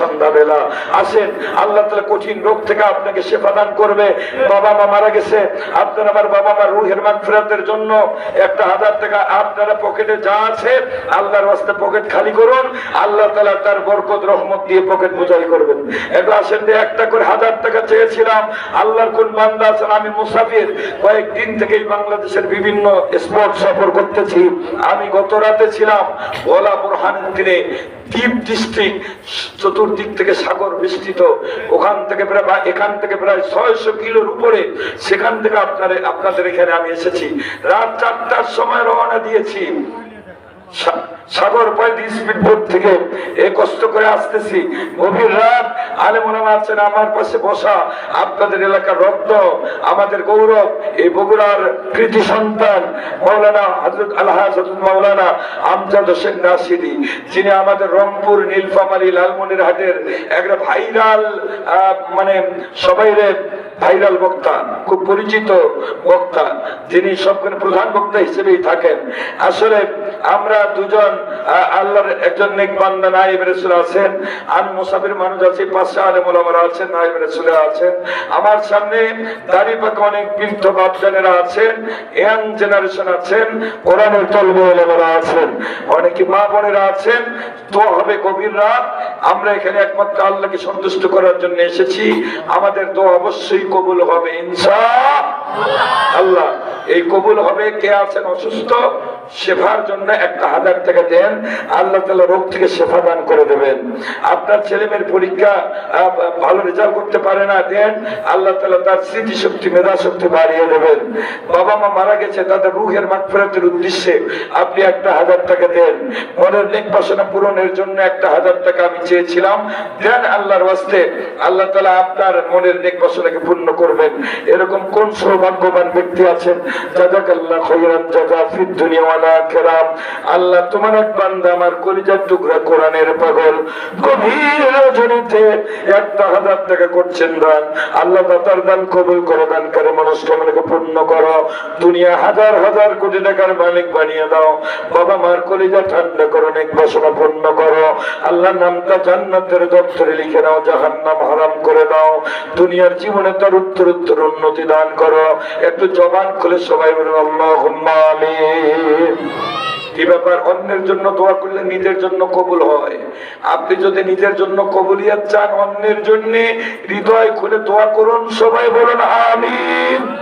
সন্ধ্যাবেলা আসেন, আল্লাহ তালা কঠিন রোগ থেকে আপনাকে সেবা দান করবে। বাবা মা মারা গেছে, আপনার আমার বাবা মা রুহের মান ফেরাতের জন্য একটা হাজার টাকা আপনারা পকেটে যা আছে আল্লাহর পকেট খালি করুন, আল্লাহ তালা তার বরকত, রহমত দিয়ে পকেট বোঝাই করবেন। আসেন যে একটা করে হাজার টাকা চেয়েছিলাম, আল্লাহর কোন বান্দা আছেন আমি মুসাফির। কয়েকদিন থেকেই বাংলাদেশের বিভিন্ন স্পট সফর করতেছি। আমি গত রাতে ছিলাম, ভোলা বুরহানের তীরে দ্বীপ ডিস্ট্রিক্ট চতুর্দিক থেকে সাগর বিস্তৃত। ওখান থেকে প্রায় এখান থেকে প্রায় ছয়শো কিলোর উপরে সেখান থেকে আপনার, আপনাদের এখানে আমি এসেছি। রাত চারটার সময় রওনা দিয়েছি। সাগর পয়েন্ট স্পিড বোট থেকে এ কষ্ট করে আসতেছি। গভীর রাত আলেমুলামা আছেন, আমার পাশে বসা আপনাদের এলাকার রক্ত আমাদের গৌরব, এই বগুড়ার কৃতি সন্তান মৌলানা হজরত আল্লাহ হজরত মৌলানা আমজাদ হোসেন নাসিরি যিনি আমাদের রংপুর, নীলফামারী লালমনির হাটের একটা ভাইরাল মানে সবাইরে ভাইরাল বক্তা, খুব পরিচিত বক্তা, যিনি সবখানে প্রধান বক্তা হিসেবেই থাকেন। আসলে আমরা দুজন আল্লাহর একজন নেক বান্দা নাইব রাসূল আছেন আমি মুসাফির মানুষ আছি পাশে আলেম ওলামারা আছেন নাইব রাসূল আছেন। আমার সামনে দাড়ি পাকা অনেক বৃদ্ধ বাপজানেরা আছেন, ইয়াং জেনারেশন আছেন, কোরআনের তলবে ওলামারা আছেন। অনেকে মা বোনেরা আছেন, তো হবে গভীর রাত, আমরা এখানে একমাত্র আল্লাহকে সন্তুষ্ট করার জন্য এসেছি। আমাদের তো অবশ্যই কবুল হবে, ইনশা আল্লাহ, এই কবুল হবে, কে আছেন অসুস্থ? শেফার জন্য একটা হাজার টাকা দেন, আল্লাহ তালা রোগ থেকে শেফা দান করে দেবেন। আপনার ছেলে মেয়ের পরীক্ষা ভালো রেজাল্ট করতে পারে না, দেন আল্লাহ তালা তার স্মৃতি শক্তি মেধা শক্তি বাড়িয়ে দেবেন। বাবা মা মারা গেছে, তাদের রুহের মাগফিরাতের উদ্দেশ্যে আপনি একটা হাজার টাকা দেন। মনের নেক বাসনা পূরণের জন্য একটা হাজার টাকা আমি চেয়েছিলাম, দেন আল্লাহর বাস্তে আল্লাহ তালা আপনার মনের নেক বাসনাকে পূর্ণ করবেন। এরকম কোন সৌভাগ্যবান ব্যক্তি আছেন? জাজাকাল্লাহ খৈরান জাজা ফিদ দুনিয়া আল্লাহ তোমার এক বান্দা আমার কলিজার টুকরা কোরআনের পাগল। গভীর রজনীতে একটা হাজার টাকা করছেন দান। আল্লাহ দাতার দান কবুল করো, দান করে মনস্কামনাকে পূর্ণ করো। দুনিয়া হাজার হাজার কোটি টাকার মালিক বানিয়ে দাও। বাবা মার কলিজা ঠান্ডা করো, নেক বাসনা পূর্ণ করো। আল্লাহ নামটা জান্নাতের দপ্তরে লিখে নাও, জাহান্নাম হারাম করে দাও। দুনিয়ার জীবনে তার উত্তর উত্তর উন্নতি দান করো। একটু জবান খুলে সবাই বলুন আল্লাহ আমিন। কি ব্যাপার? অন্যের জন্য দোয়া করলে নিজের জন্য কবুল হয়। আপনি যদি নিজের জন্য কবুলিয়াত চান অন্যের জন্য, হৃদয় খুলে দোয়া করুন, সবাই বলুন, আমিন।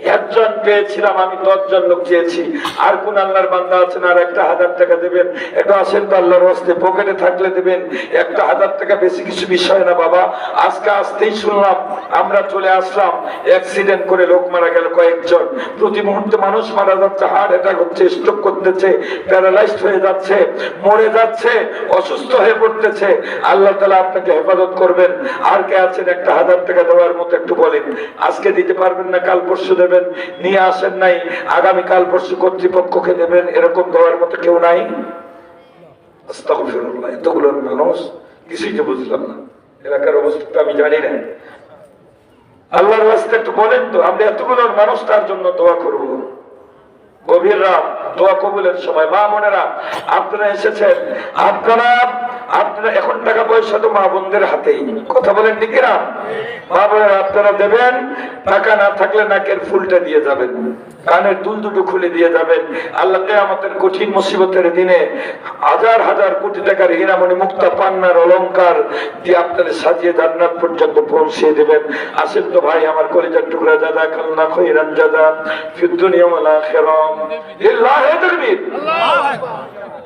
একজন পেয়েছিলাম, আমি দশজন লোক চেয়েছি আর কোন আল্লাহর বান্দা আছেন আর একটা হাজার টাকা দেবেন? একটু আসেন তো আল্লাহর হস্তে, পকেটে থাকলে দেবেন। একটা হাজার টাকা বেশি কিছু বিষয় না বাবা। আজকে আসতেই শুনলাম, আমরা চলে আসলাম অ্যাক্সিডেন্ট করে লোক মারা গেল কয়েকজন। প্রতি মুহূর্তে মানুষ মারা যাচ্ছে হার্ট অ্যাটাক হচ্ছে স্ট্রোক করতেছে প্যারালাইজড হয়ে যাচ্ছে, মরে যাচ্ছে, অসুস্থ হয়ে পড়তেছে। আল্লাহ তালা আপনাকে হেফাজত করবেন। আর কে আছেন? একটা হাজার টাকা দেওয়ার মতো একটু বলেন। আজকে দিতে পারবেন না, কাল পরশু দেবেন, নিয়ে আসেন নাই, আগামীকাল পরশু কর্তৃপক্ষকে দেবেন, এরকম দেওয়ার মতো কেউ নাই? এতগুলোর এতগুলো মানুষ, কিছুই তো বুঝলাম না, এলাকার অবস্থা তো আমি জানি না। আল্লাহর একটু বলেন তো, আমরা এতগুলো মানুষ তার জন্য দোয়া করব। গভীর রাত, দোয়া কবুলের সময়। মা বোনেরা, আপনারা এসেছেন। আপনারা আপনারা এখন টাকা পয়সা তো মা বোনদের হাতেই। কথা বলেন ঠিক না মা বোনেরা, আপনারা দেবেন, টাকা না থাকলে নাকের ফুলটা দিয়ে যাবেন। কানের দুল দুটো খুলে দিয়ে যাবেন। আল্লাহ আমাদের কঠিন মুসিবতের দিনে হাজার হাজার কোটি টাকার হীরামণি মুক্তা পান্নার অলংকার দিয়ে আপনাদের সাজিয়ে জান্নাত পর্যন্ত পৌঁছে দেবেন। আসেন তো ভাই, আমার কলিজার টুকরা দাদা কালনা খৈরান দাদা ফিদ্দুনিয়া ওয়াল আখিরাম লিল্লাহি তাকবীর আল্লাহু আমার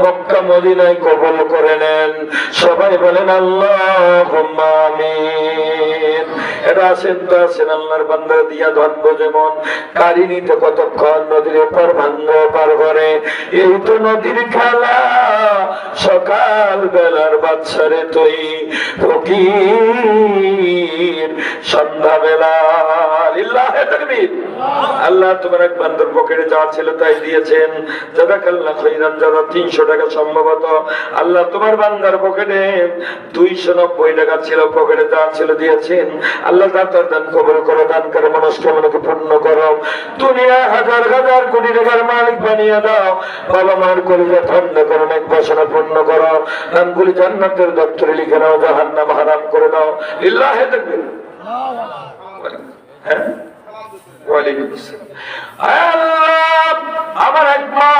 মক্কা মদিনায় কবল করে নেন। সবাই বলেন আল্লাহ আল্লাহ তোমার এক বান্দর পকেটে যা ছিল তাই দিয়েছেন। জাযাকাল্লাহ খাইরান যারা 300 টাকা সম্ভবত। আল্লাহ তোমার বান্দার পকেটে 290 টাকা ছিল, পকেটে যা ছিল দিয়েছেন। আল্লাহ তার দান কবুল করো, দান করে মনস্কামনাকে পূর্ণ করো। দুনিয়া হাজার হাজার কোটি টাকার মালিক বানিয়ে দাও। বাবা মার কলিজা ঠান্ডা করো এক বাসনা পূর্ণ করো। নামগুলি জান্নাতের দপ্তরে লিখে নাও, জাহান্নাম হারাম করে দাও। লিল্লাহে তাকবীর। হ্যাঁ? আমার এক মা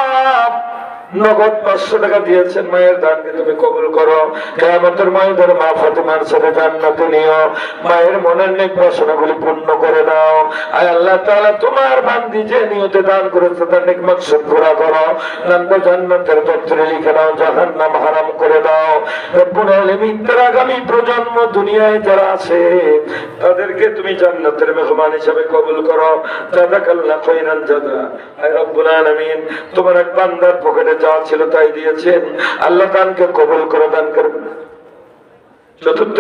নগদ পাঁচশো টাকা দিয়েছেন মায়ের দানকে তুমি কবুল করো। কেমতের মায়েদের মা ফাতেমার সাথে জান্নাতে নিও। মায়ের মনের নেক বাসনাগুলি পূর্ণ করে দাও। আয় আল্লাহ তাআলা তোমার বান্দি যে নিয়তে দান করেছে তার নেক পুরা করো। নামটা জান্নাতের দপ্তরে লিখে দাও জাহান্নাম হারাম করে দাও। রব্বুল আগামী প্রজন্ম দুনিয়ায় যারা আছে, তাদেরকে তুমি জান্নাতের মেহমান হিসেবে কবুল করো। জাযাকাল্লাহ খাইরান জাযা। আয় রব্বুল আলামিন, তোমার এক বান্দার পকেটে যা ছিল তাই দিয়েছেন। আল্লাহ দানকে কবুল করো দান করবে চতুর্থ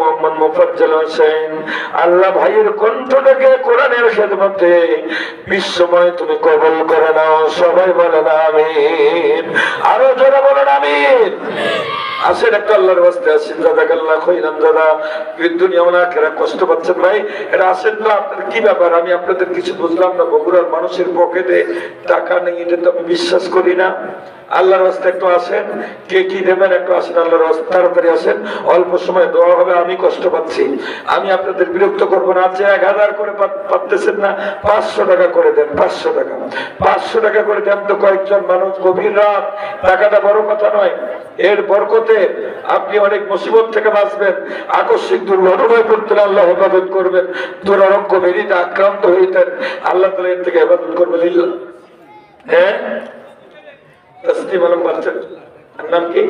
মোহাম্মদ হোসেন। আল্লাহ ভাইয়ের কণ্ঠটাকে কোরআনের খেদমতে বিশ্বময় তুমি কবল করে নাও। সবাই বলেন আমিন। আরও জোরে বলেন আমিন। আসেন একটা আল্লাহর বাস্তে আসেন কাল্লা খৈরান, দাদা। দুনিয়া এরা কষ্ট পাচ্ছেন ভাই। এটা আসেন না, আপনার কি ব্যাপার? আমি আপনাদের কিছু বুঝলাম না, বগুড়ার মানুষের পকেটে টাকা নেই, এটা তো আমি বিশ্বাস করি না। আল্লাহর রাস্তা একটু আসেন। কে কি দেবেন, একটু আসেন, আল্লাহর রাস্তা তাড়াতাড়ি আসেন। অল্প সময় দোয়া হবে, আমি কষ্ট পাচ্ছি। আমি আপনাদের বিরক্ত করব না আছে এক হাজার করে পা- পাচ্তেছেন না, পাঁচশো টাকা করে দেন, পাঁচশো টাকা। পাঁচশো টাকা করে দেন তো কয়েকজন মানুষ, গভীর রাত। টাকাটা বড় কথা নয়, এর বরকতে আপনি অনেক মুসিবত থেকে বাঁচবেন। আকস্মিক দুর্ঘটনায় পড়তেন আল্লাহ হেফাজত করবেন। দুরারোগ্য বেরিতে আক্রান্ত হইতেন আল্লাহ তালা এর থেকে হেফাজত করবেন। হ্যাঁ? তসলিম আলম বাচ্চা। নাম কি?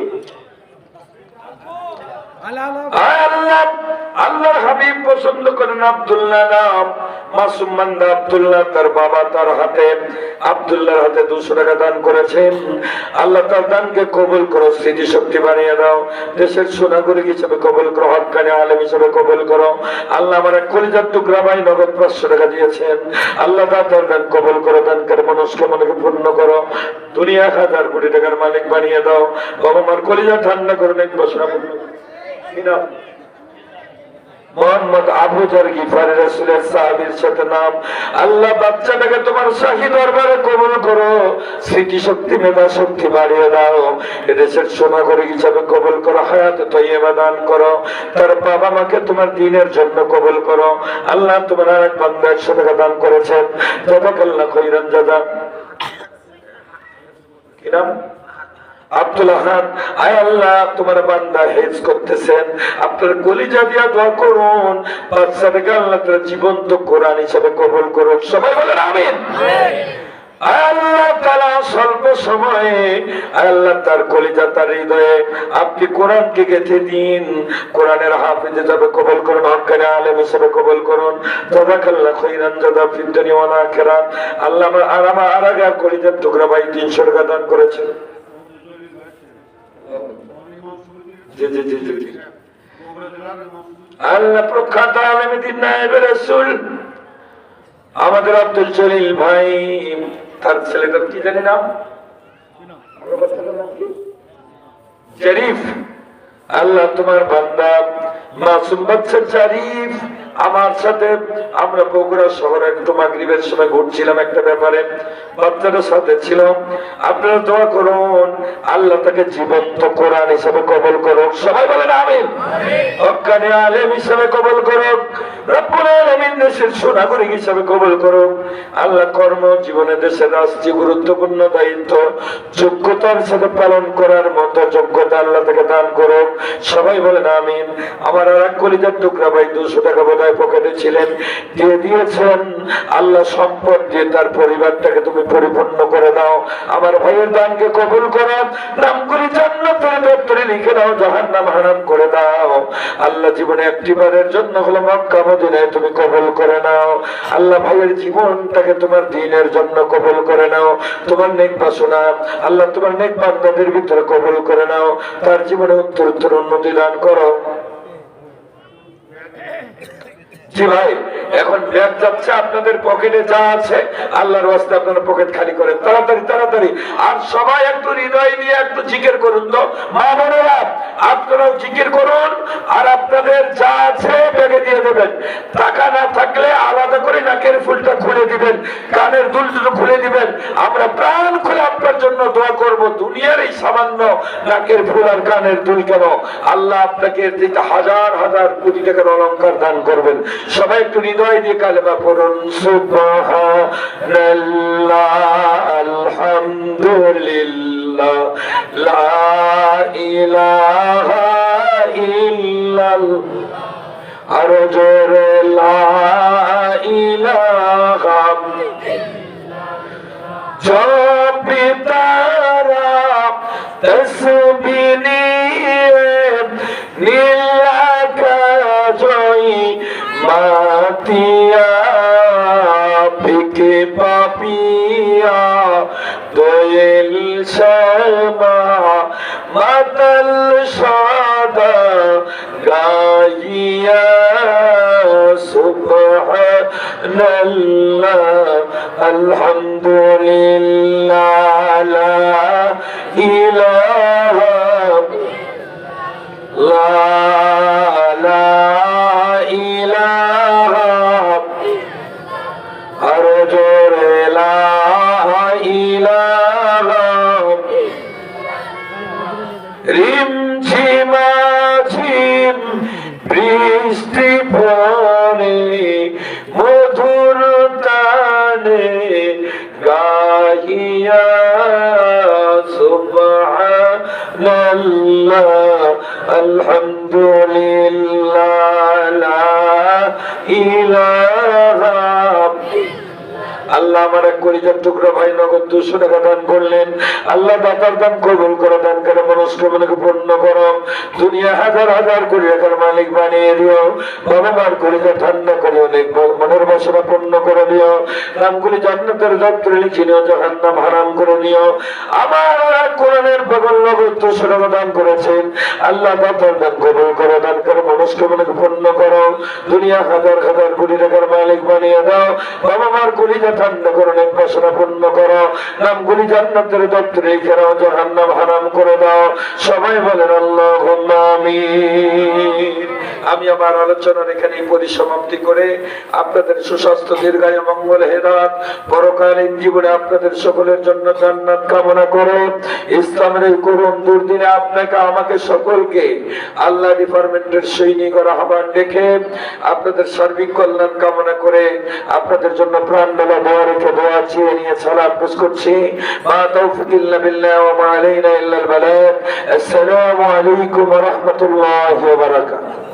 পাঁচশো টাকা দিয়েছেন। আল্লাহ তার তার দান কবুল করো দানকার মনস্কামনাকে পূর্ণ করো। দুনিয়া হাজার কোটি টাকার মালিক বানিয়ে দাও। বাবা আমার কলিজা ঠান্ডা করে এক বছর মোহাম্মদ আবু সাহাবীর সাথে নাম। আল্লাহ বাচ্চাটাকে তোমার শাহী দরবারে কবুল করো। স্মৃতি শক্তি মেধা শক্তি বাড়িয়ে দাও। এদেশের সোনাগরি হিসাবে করো, হায়াত তৈবা দান করো। তার বাবা মাকে তোমার দিনের জন্য কবুল করো। আল্লাহ তোমার আর এক বান্দা একশো টাকা দান করেছেন। জাজাকাল্লাহ খৈরান জীবন্ত কোরআন হিসাবে কবুল করুন সবাই বলেন আমিন। স্বল্প সময়ে আল্লাহ তার কলিজা তার হৃদয়ে আপনি কোরআনকে গেঁথে দিন। কোরআনের হাফিজ হিসাবে কবুল করুন হকানে আলেম হিসাবে কবল করুন। আল্লাহ আর আমার আর আগে কলিজার টুকরা ভাই 300 টাকা দান করেছেন। আমাদের আব্দুল জলিল ভাই, তার ছেলেটার কি জানি নাম? শরীফ আল্লাহ তোমার বান্দা, মাসুম বাচ্চা শরীফ আমার সাথে আমরা বগুড়া শহরে, একটু মাগরিবের সময় ঘুরছিলাম একটা ব্যাপারে বাচ্চাটার সাথে ছিল আপনারা দোয়া করুন, আল্লাহ তাকে জীবন্ত কোরআন হিসাবে কবল করুক। সবাই বলেন হক্কানি আলেম কবল করুন রব্বুল আলামিন দেশের সুনাগরিক কবল করো আল্লাহ কর্ম জীবনে দেশের রাষ্ট্রীয় গুরুত্বপূর্ণ দায়িত্ব, যোগ্যতার সাথে পালন করার মতো যোগ্যতা আল্লাহ থেকে দান করো সবাই বলেন আমিন। আমার আর এক কলিজার টুকরা ভাই দুশো টাকা বোধহয় পকেটে ছিলেন, দিয়ে দিয়েছেন, আল্লাহ সম্পদ দিয়ে তার পরিবারটাকে তুমি পরিপূর্ণ করে দাও। আমার ভাইয়ের দানকে কবুল করো, নামগুলি জান্নাতের দপ্তরে লিখে দাও জাহান নাম হারাম করে দাও। আল্লাহ জীবনে একটি বারের জন্য হলো মক্কা, মদিনায় তুমি কবুল করে নাও। আল্লাহ ভাইয়ের জীবনটাকে তোমার দিনের জন্য কবুল করে নাও। তোমার নেক বাসনা, আল্লাহ তোমার নেক বান্দাদের ভিতরে কবুল করে নাও। তার জীবনে উত্তর উত্তর উন্নতি দান করো। আপনাদের যা আছে পকেট খালি তাড়াতাড়ি তাড়াতাড়ি। আর সবাই একটু হৃদয় একটু করুন তো। মা আপনারাও করুন, আর আপনাদের আছে ব্যাগে দিয়ে দেবেন। টাকা না থাকলে আলাদা করে নাকের ফুলটা খুলে দিবেন কানের দুল দুটো খুলে দিবেন আমরা প্রাণ খুলে আপনার জন্য দোয়া করব দুনিয়ার এই সামান্য নাকের ফুল আর কানের দুল কেন? আল্লাহ আপনাকে হাজার হাজার কোটি টাকার অলংকার দান করবেন। সবাই একটু হৃদয় দিয়ে কালেমা পড়ুন। সুবহানাল্লাহ, আলহামদুলিল্লাহ আরও জোরে, লা ইলাহা জপি দোয়েল শর্মা মাতল সাদা গাইয়া সুবহানাল্লাহ আলহামদুলিল্লাহ লা ইলাহা আলহামদুলিল্লাহ লা ইলাহা আল্লাহ আমার এক কলিজার টুকরো ভাই নগদ দুশো টাকা দান করলেন। আল্লাহ দাতার দান কবুল করে দান করে মনস্কামনাকে পূর্ণ করো। দুনিয়া হাজার হাজার কোটি টাকার মালিক বানিয়ে দিও। মার কলিজা ঠান্ডা করে অনেক মনের বাসনা পূর্ণ করে দিও। নামগুলি জান্নাতের দপ্তরে লিখে নিও, জাহান্নাম হারাম করে নিও। আমার কোরআনের পাগল নগদ দুশো টাকা দান করেছেন। আল্লাহ দাতার দান কবুল করে দান করে মনস্কামনাকে পূর্ণ করো। দুনিয়া হাজার হাজার কোটি টাকার মালিক বানিয়ে দাও। বাবা মার কলিজা ঠান্ডা করো অনেক বাসনা পূর্ণ করো। নামগুলি জান্নাতের জাহান্নাম হারাম করে দাও। সবাই বলেন আল্লাহ আমি আমার আলোচনার এখানে পরিসমাপ্তি করে আপনাদের সুস্বাস্থ্য মঙ্গল হেরাত পরকালীন জীবনে আপনাদের সকলের জন্য জান্নাত কামনা করে ইসলামের এই করুণ দুর্দিনে আপনাকে, আমাকে সকলকে আল্লাহ ডিপার্টমেন্টের সৈনিকরা আহ্বান রেখে আপনাদের সার্বিক কল্যাণ কামনা করে আপনাদের জন্য প্রাণ বেলা দোয়া রেখে দোয়া চেয়ে নিয়ে সালাম পেশ করছি মা তৌফিক ইল্লা বিল্লাহ ওয়া মা আলাইনা ইল্লাল বালাগ আসসালামু আলাইকুম ওয়া রাহমাতুল্লাহি ওয়া বারাকাতুহু